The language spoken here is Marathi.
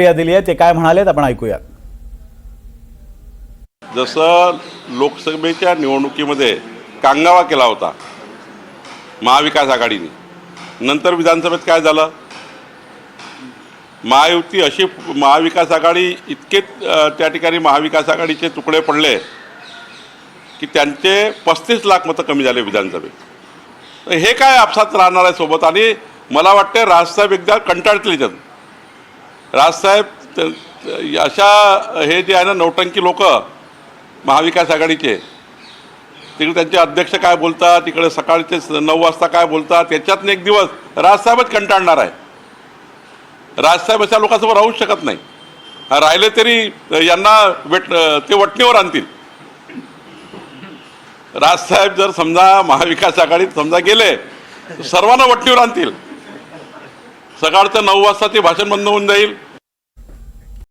प्रतिक्रिया दिली आहे ते काय म्हणालेत आपण ऐकूयात. जसं लोकसभेच्या निवडणुकीमध्ये कांगावा केला होता महाविकास आघाडीने नंतर विधानसभेत काय झालं? महायुती अशी महाविकास आघाडी इतके त्या ठिकाणी महाविकास आघाडीचे तुकडे पडले की त्यांचे पस्तीस लाख मतं कमी झाले विधानसभेत. तर हे काय आपसात राहणार आहे सोबत? आणि मला वाटते राजसाहेब एकदा कंटाळतील त्यात राजसाहेब अशा हे जे आहे ना नौटंकी लोक महाविकास आघाडीचे तिकडे त्यांचे अध्यक्ष काय बोलतात तिकडे सकाळचे नऊ वाजता काय बोलतात त्याच्यातनं एक दिवस राजसाहेबच कंटाळणार आहे. राजसाहेब अशा लोकांसमोर राहूच शकत नाही. राहिले तरी यांना वेट ते वटणीवर आणतील. राजसाहेब जर समजा महाविकास आघाडीत समजा गेले तर सर्वांना वटणीवर आणतील. सकाळचं नऊ वाजता ते भाषण बंद होऊन जाईल.